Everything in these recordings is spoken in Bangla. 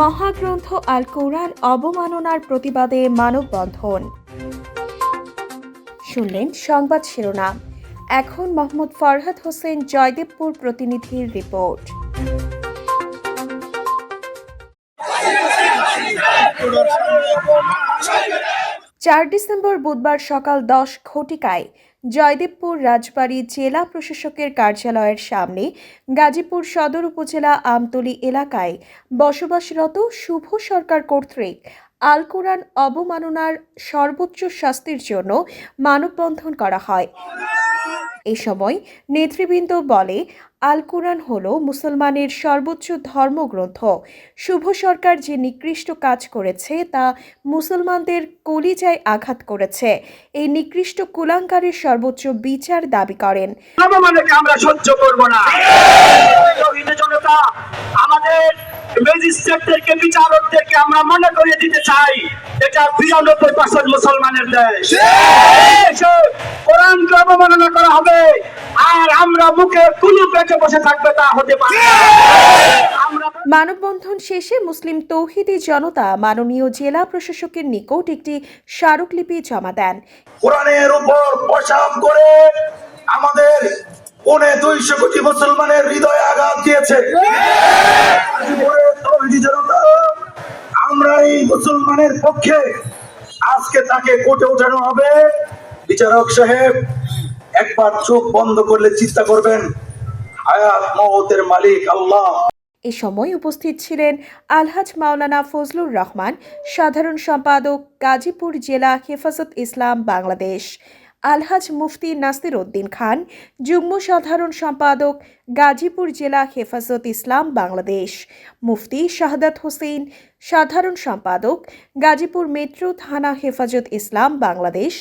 মহাগ্রন্থ আল কোরআন অবমাননার প্রতিবাদে মানববন্ধন। শুনলেন সংবাদ শিরোনাম। এখন মোহাম্মদ ফরহাদ হোসেন জয়দেবপুর প্রতিনিধির রিপোর্ট। চার ডিসেম্বর বুধবার সকাল দশ ঘটিকায় জয়দেবপুর রাজবাড়ী জেলা প্রশাসকের কার্যালয়ের সামনে গাজীপুর সদর উপজেলা আমতলি এলাকায় বসবাসরত শুভ সরকার কর্তৃক আল কোরআন অবমাননার সর্বোচ্চ শাস্তির জন্য মানববন্ধন করা হয়। এ সময় নেতৃবৃন্দ বলে আল কোরআন হল মুসলমানের সর্বোচ্চ ধর্মগ্রন্থ। শুভ সরকার যে নিকৃষ্ট কাজ করেছে তা মুসলমানদের কলিজায় আঘাত করেছে। এই নিকৃষ্ট কুলাঙ্কারের সর্বোচ্চ বিচার দাবি করেন। আমরা সহ্য করব না। জনতা আমাদের ম্যাজিস্ট্রেটদেরকে বিচারকদেরকে আমরা মনে করিয়ে দিতে চাই। এটা বিরানব্বই পার্সেন্ট মুসলমানের দেশ দেশে কোরআনকে অবমাননা করা হবে আর আমরা মুখে কুলু পেটে বসে থাকবে তা হতে পারে মানববন্ধন শেষে মুসলিম তৌহিদি জনতা মাননীয় জেলা প্রশাসকের নিকট একটি স্মারকলিপি জমা দেন। কোরআনের উপর প্রসাব করে আমাদের পৌনে দুইশো কোটি মুসলমানের হৃদয়ে আঘাত দিয়েছে। জনতা আমরা এই মুসলমানের পক্ষে আজকে তাকে কোর্টে উঠানো হবে। বিচারক সাহেব একবার চোখ বন্ধ করলে চিন্তা করবেন হায়াত মহতের মালিক আল্লাহ। এ সময় উপস্থিত ছিলেন আলহাজ মাওলানা ফজলুর রহমান, সাধারণ সম্পাদক গাজীপুর জেলা হেফাজত ইসলাম বাংলাদেশ, আলহাজ মুফতি নাসির উদ্দিন খান, যুগ্ম সাধারণ সম্পাদক গাজীপুর জেলা হেফাজত ইসলাম বাংলাদেশ, মুফতি শাহাদাত হোসেন, সাধারণ সম্পাদক গাজীপুর মেট্রো থানা হেফাজত ইসলাম বাংলাদেশ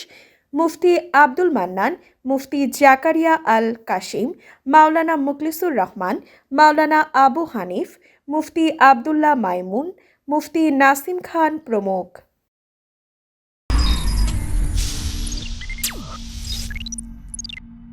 মুফতি আব্দুল মান্নান, মুফতি জাকারিয়া আল কাশিম মাওলানা মুখলিসুর রহমান, মাওলানা আবু হানিফ, মুফতি আবদুল্লাহ মাইমুন, মুফতি নাসিম খান প্রমুখ।